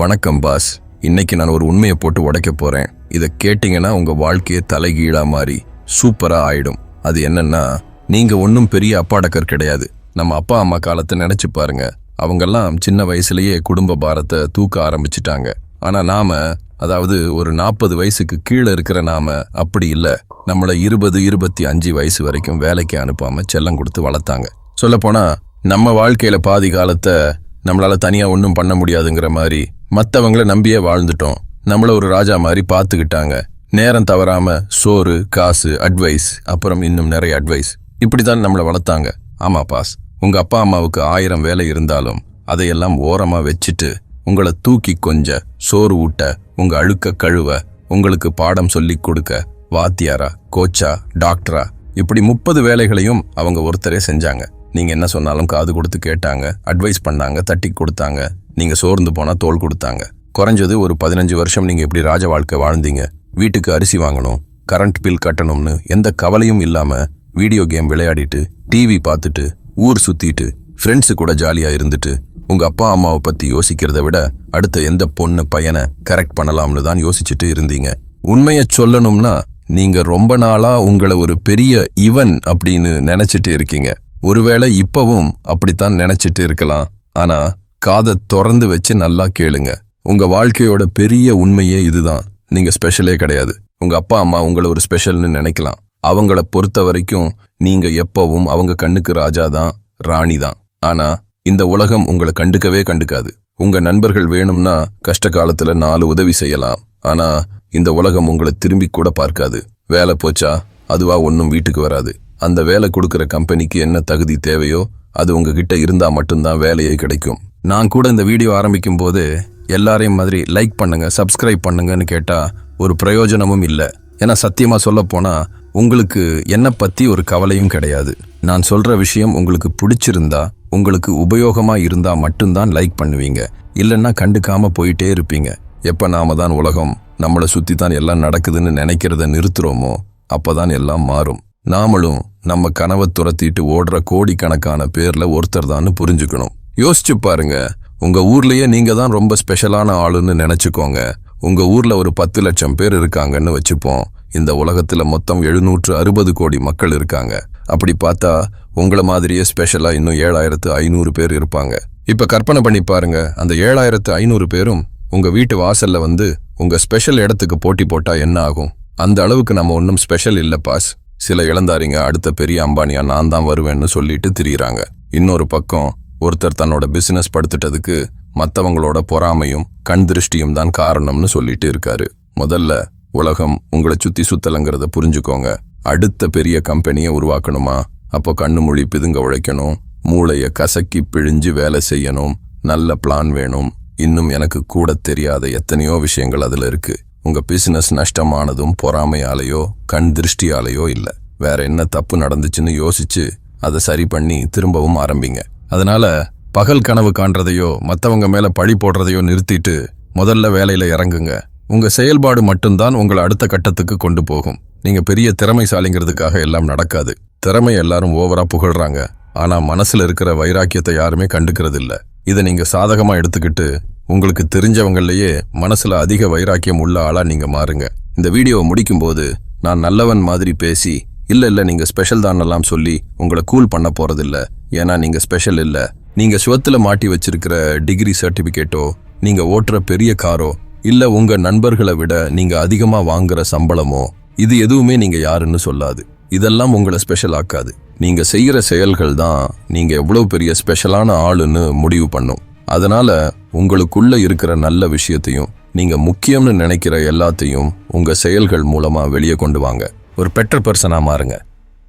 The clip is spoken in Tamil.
வணக்கம் பாஸ். இன்னைக்கு நான் ஒரு உண்மையை போட்டு உடைக்க போறேன். இதை கேட்டிங்கன்னா உங்கள் வாழ்க்கையே தலைகீழா மாறி சூப்பராக ஆயிடும். அது என்னன்னா நீங்கள் ஒன்றும் பெரிய அப்பாடக்கர் கிடையாது. நம்ம அப்பா அம்மா காலத்தை நினைச்சு பாருங்க. அவங்கெல்லாம் சின்ன வயசுலேயே குடும்ப பாரத்தை தூக்க ஆரம்பிச்சிட்டாங்க. ஆனால் நாம அதாவது ஒரு நாற்பது வயசுக்கு கீழே இருக்கிற நாம அப்படி இல்லை. நம்மளை இருபது இருபத்தி அஞ்சு வயசு வரைக்கும் வேலைக்கு அனுப்பாமல் செல்லம் கொடுத்து வளர்த்தாங்க. சொல்லப்போனால் நம்ம வாழ்க்கையில் பாதி காலத்தை நம்மளால் தனியாக ஒன்றும் பண்ண முடியாதுங்கிற மாதிரி மற்றவங்கள நம்பியே வாழ்ந்துட்டோம். நம்மள ஒரு ராஜா மாதிரி பார்த்துக்கிட்டாங்க நேரம் தவறாம சோறு காசு அட்வைஸ் அப்புறம் இன்னும் நிறைய அட்வைஸ் இப்படி தான் நம்மளை வளர்த்தாங்க. ஆமா பாஸ். உங்க அப்பா அம்மாவுக்கு ஆயிரம் வேலை இருந்தாலும் அதையெல்லாம் ஓரமா வச்சுட்டு உங்களை தூக்கி கொஞ்ச சோறு ஊட்ட உங்க அழுக்க கழுவ உங்களுக்கு பாடம் சொல்லி கொடுக்க வாத்தியாரா கோச்சா டாக்டரா இப்படி முப்பது வேலைகளையும் அவங்க ஒருத்தரே செஞ்சாங்க. நீங்க என்ன சொன்னாலும் காது கொடுத்து கேட்டாங்க அட்வைஸ் பண்ணாங்க தட்டி கொடுத்தாங்க. நீங்க சோர்ந்து போனா தோல் கொடுத்தாங்க. குறைஞ்சது ஒரு பதினஞ்சு வருஷம் நீங்க எப்படி ராஜ வாழ்க்கை வாழ்ந்தீங்க. வீட்டுக்கு அரிசி வாங்கணும் கரண்ட் பில் கட்டணும்னு எந்த கவலையும் இல்லாம வீடியோ கேம் விளையாடிட்டு டிவி பார்த்துட்டு ஊர் சுத்திட்டு ஃப்ரெண்ட்ஸு கூட ஜாலியா இருந்துட்டு உங்க அப்பா அம்மாவை பத்தி யோசிக்கிறத விட அடுத்த எந்த பொண்ணு பையனை கரெக்ட் பண்ணலாம்னு தான் யோசிச்சுட்டு இருந்தீங்க. உண்மையை சொல்லணும்னா நீங்க ரொம்ப நாளா உங்களை ஒரு பெரிய இவன் அப்படின்னு நினைச்சிட்டு இருக்கீங்க. ஒருவேளை இப்பவும் அப்படித்தான் நினைச்சிட்டு இருக்கலாம். ஆனா காதை திறந்து வச்சு நல்லா கேளுங்க. உங்க வாழ்க்கையோட பெரிய உண்மையே இதுதான். நீங்க ஸ்பெஷலே கிடையாது. உங்க அப்பா அம்மா உங்களை ஒரு ஸ்பெஷல்னு நினைக்கலாம். அவங்கள பொறுத்த வரைக்கும் நீங்க எப்பவும் அவங்க கண்ணுக்கு ராஜா தான் ராணி தான். ஆனா இந்த உலகம் உங்களை கண்டுக்கவே கண்டுக்காது. உங்க நண்பர்கள் வேணும்னா கஷ்ட காலத்துல நாலு உதவி செய்யலாம். ஆனா இந்த உலகம் உங்களை திரும்பி கூட பார்க்காது. வேலை போச்சா அதுவா ஒன்றும் வீட்டுக்கு வராது. அந்த வேலை கொடுக்குற கம்பெனிக்கு என்ன தகுதி தேவையோ அது உங்ககிட்ட இருந்தா மட்டும்தான் வேலையே கிடைக்கும். நான் கூட இந்த வீடியோ ஆரம்பிக்கும் போது எல்லாரையும் மாதிரி லைக் பண்ணுங்க சப்ஸ்கிரைப் பண்ணுங்கன்னு கேட்டால் ஒரு பிரயோஜனமும் இல்லை. ஏன்னா சத்தியமாக சொல்ல உங்களுக்கு என்னை பற்றி ஒரு கவலையும் கிடையாது. நான் சொல்கிற விஷயம் உங்களுக்கு பிடிச்சிருந்தா உங்களுக்கு உபயோகமாக இருந்தால் மட்டும்தான் லைக் பண்ணுவீங்க. இல்லைன்னா கண்டுக்காமல் போயிட்டே இருப்பீங்க. எப்போ நாம தான் உலகம் நம்மளை சுற்றி தான் எல்லாம் நடக்குதுன்னு நினைக்கிறத நிறுத்துறோமோ அப்பதான் எல்லாம் மாறும். நாமளும் நம்ம கனவை துரத்திட்டு ஓடுற கோடிக்கணக்கான பேரில் ஒருத்தர் தான் புரிஞ்சுக்கணும். யோசிச்சு பாருங்க. உங்க ஊர்லயே நீங்க தான் ரொம்ப ஸ்பெஷலான ஆளுன்னு நினைச்சுக்கோங்க. உங்க ஊர்ல ஒரு பத்து லட்சம் பேர் இருக்காங்கன்னு வச்சுப்போம். இந்த உலகத்துல மொத்தம் எழுநூற்று அறுபது கோடி மக்கள் இருக்காங்க. அப்படி பார்த்தா உங்களை மாதிரியே ஸ்பெஷலா இன்னும் ஏழாயிரத்து ஐநூறு பேர் இருப்பாங்க. இப்ப கற்பனை பண்ணி பாருங்க. அந்த ஏழாயிரத்து ஐநூறு பேரும் உங்க வீட்டு வாசல்ல வந்து உங்க ஸ்பெஷல் இடத்துக்கு போட்டி போட்டா என்ன ஆகும்? அந்த அளவுக்கு நம்ம ஒன்றும் ஸ்பெஷல் இல்லை பாஸ். சில இழந்தாரிங்க அடுத்த பெரிய அம்பானியா நான் தான் வருவேன்னு சொல்லிட்டு திரியிறாங்க. இன்னொரு பக்கம் ஒருத்தர் தன்னோட பிசினஸ் படுத்துட்டதுக்கு மற்றவங்களோட பொறாமையும் கண் திருஷ்டியும் தான் காரணம்னு சொல்லிட்டு இருக்காரு. முதல்ல உலகம் உங்களை சுத்தி சுத்தலங்கிறத புரிஞ்சுக்கோங்க. அடுத்த பெரிய கம்பெனியை உருவாக்கணுமா? அப்போ கண்ணு மொழி பிதுங்க உழைக்கணும். மூளைய கசக்கி பிழிஞ்சு வேலை செய்யணும். நல்ல பிளான் வேணும். இன்னும் எனக்கு கூட தெரியாத எத்தனையோ விஷயங்கள் அதுல இருக்கு. உங்க பிசினஸ் நஷ்டமானதும் பொறாமையாலேயோ கண் திருஷ்டியாலேயோ இல்லை. வேற என்ன தப்பு நடந்துச்சுன்னு யோசிச்சு அதை சரி பண்ணி திரும்பவும் ஆரம்பிங்க. அதனால பகல் கனவு காண்றதையோ மற்றவங்க மேல பழி போடுறதையோ நிறுத்திட்டு முதல்ல வேலையில இறங்குங்க. உங்க செயல்பாடு மட்டும்தான் உங்களை அடுத்த கட்டத்துக்கு கொண்டு போகும். நீங்க பெரிய திறமைசாலிங்கிறதுக்காக எல்லாம் நடக்காது. திறமை எல்லாரும் ஓவரா புகழ்றாங்க. ஆனா மனசுல இருக்கிற வைராக்கியத்தை யாருமே கண்டுக்கிறது இல்ல இதை நீங்க சாதகமா எடுத்துக்கிட்டு உங்களுக்கு தெரிஞ்சவங்களையே மனசுல அதிக வைராக்கியம் உள்ள ஆளா நீங்க மாறுங்க. இந்த வீடியோவை முடிக்கும்போது நான் நல்லவன் மாதிரி பேசி இல்ல இல்ல நீங்க ஸ்பெஷல் தான் எல்லாம் சொல்லி உங்களை கூல் பண்ண போகிறதில்ல ஏன்னா நீங்கள் ஸ்பெஷல் இல்லை. நீங்கள் சுவத்தில் மாட்டி வச்சிருக்கிற டிகிரி சர்டிஃபிகேட்டோ நீங்கள் ஓட்டுற பெரிய காரோ இல்லை உங்கள் நண்பர்களை விட நீங்கள் அதிகமாக வாங்குற சம்பளமோ இது எதுவுமே நீங்கள் யாருன்னு சொல்லாது. இதெல்லாம் உங்களை ஸ்பெஷல் ஆக்காது. நீங்கள் செய்கிற செயல்கள் தான் நீங்கள் எவ்வளோ பெரிய ஸ்பெஷலான ஆளுன்னு முடிவு பண்ணும். அதனால் உங்களுக்குள்ளே இருக்கிற நல்ல விஷயத்தையும் நீங்கள் முக்கியம்னு நினைக்கிற எல்லாத்தையும் உங்கள் செயல்கள் மூலமாக வெளியே கொண்டு வாங்க. ஒரு பெட்டர் பர்சனாக மாறுங்க.